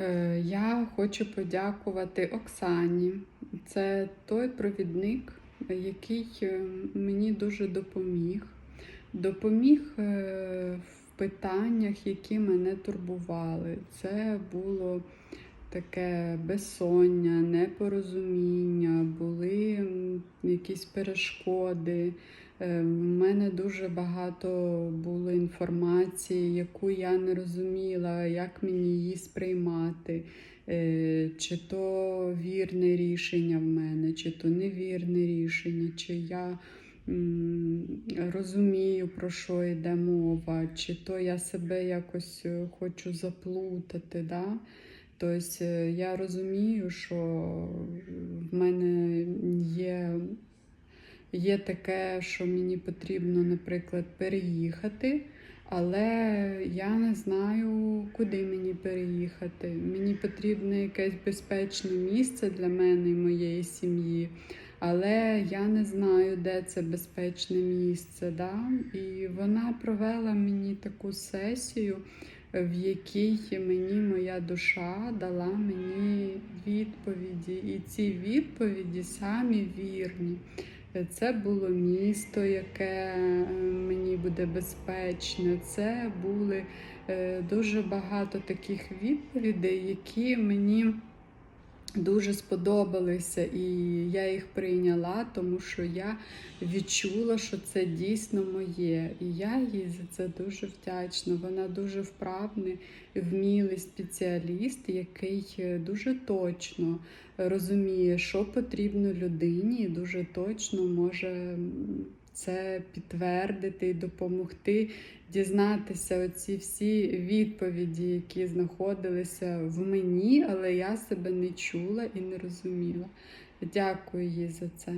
Е, Я хочу подякувати Оксані. Це той провідник, який е, мені дуже допоміг. Допоміг е, в питаннях, які мене турбували. Це було таке безсоння, непорозуміння, були м, якісь перешкоди. Е, В мене дуже багато було інформації, яку я не розуміла, як мені її сприймати, Е, чи то вірне рішення в мене, чи то невірне рішення, чи я розумію, про що йде мова, чи то я себе якось е, хочу заплутати. Да? Тобто е, я розумію, що в мене є Є таке, що мені потрібно, наприклад, переїхати, але я не знаю, куди мені переїхати. Мені потрібно якесь безпечне місце для мене і моєї сім'ї, але я не знаю, де це безпечне місце. Да? І вона провела мені таку сесію, в якій мені моя душа дала мені відповіді. І ці відповіді самі вірні. Це було місто, яке е, мені буде безпечне. Це були е, дуже багато таких відповідей, які мені дуже сподобалися, і я їх прийняла, тому що я відчула, що це дійсно моє. І я їй за це дуже вдячна. Вона дуже вправний, вмілий спеціаліст, який е, дуже точно розуміє, що потрібно людині, і дуже точно може це підтвердити і допомогти дізнатися оці всі відповіді, які знаходилися в мені, але я себе не чула і не розуміла. Дякую їй за це.